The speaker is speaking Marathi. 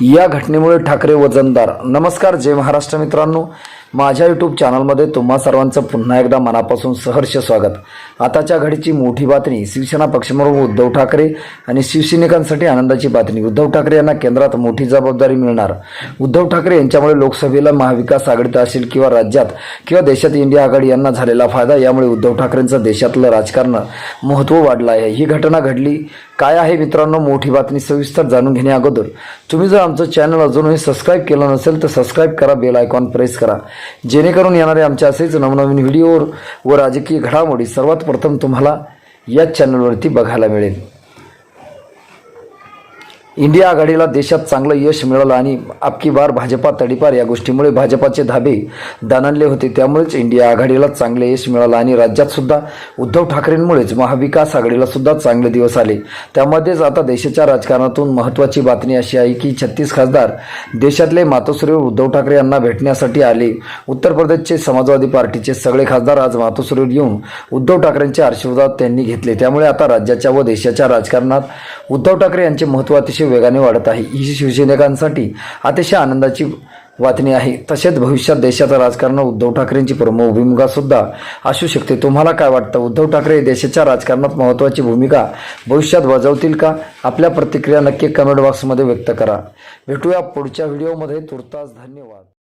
या घटनेमुळे ठाकरे वजनदार. नमस्कार जय महाराष्ट्र मित्रांनो. माझ्या यूट्यूब चॅनलमध्ये तुम्हा सर्वांचं पुन्हा एकदा मनापासून सहर्ष स्वागत. आताच्या घडीची मोठी बातमी शिवसेना पक्षप्रमुख उद्धव ठाकरे आणि शिवसैनिकांसाठी आनंदाची बातमी. उद्धव ठाकरे यांना केंद्रात मोठी जबाबदारी मिळणार. उद्धव ठाकरे यांच्यामुळे लोकसभेला महाविकास आघाडीत असेल किंवा राज्यात किंवा देशात इंडिया आघाडी यांना झालेला फायदा यामुळे उद्धव ठाकरेंचं देशातलं राजकारण महत्त्व वाढलं आहे. ही घटना घडली काय आहे मित्रांनो? मोठी बातमी सविस्तर जाणून घेण्या अगोदर तुम्ही जर आमचं चॅनल अजूनही सबस्क्राईब केलं नसेल तर सबस्क्राईब करा बेल आयकॉन प्रेस करा. जेणेकरून येणारे आमच्या असेच नवनवीन व्हिडिओ व राजकीय घडामोडी सर्वात प्रथम तुम्हाला याच चॅनलवरती बघायला मिळेल. इंडिया आघाडीला देशात चांगलं यश मिळालं आणि आपकी बार भाजपा तडीपार या गोष्टीमुळे भाजपाचे धाबे दानले होते. त्यामुळेच इंडिया आघाडीला चांगले यश मिळालं आणि राज्यात सुद्धा उद्धव ठाकरेंमुळेच महाविकास आघाडीला सुद्धा चांगले दिवस आले. त्यामध्येच आता देशाच्या राजकारणातून महत्त्वाची बातमी अशी आहे की छत्तीस खासदार देशातले मातोश्रीवर उद्धव ठाकरे यांना भेटण्यासाठी आले. उत्तर प्रदेशचे समाजवादी पार्टीचे सगळे खासदार आज मातोश्रीवर येऊन उद्धव ठाकरेंचे आशीर्वाद त्यांनी घेतले. त्यामुळे आता राज्याच्या व देशाच्या राजकारणात उद्धव ठाकरे यांचे महत्त्व अतिशय वेगाने वाढत आहे. ही शिवसैनिकांसाठी अतिशय आनंदाची बातमी आहे. तसेच भविष्यात देशाचं राजकारण उद्धव ठाकरेंची प्रमुख भूमिका सुद्धा असू शकते. तुम्हाला काय वाटतं? उद्धव ठाकरे देशाच्या राजकारणात महत्त्वाची भूमिका भविष्यात बजावतील का? आपल्या प्रतिक्रिया नक्की कमेंट बॉक्समध्ये व्यक्त करा. भेटूया पुढच्या व्हिडिओमध्ये तुर्तास धन्यवाद.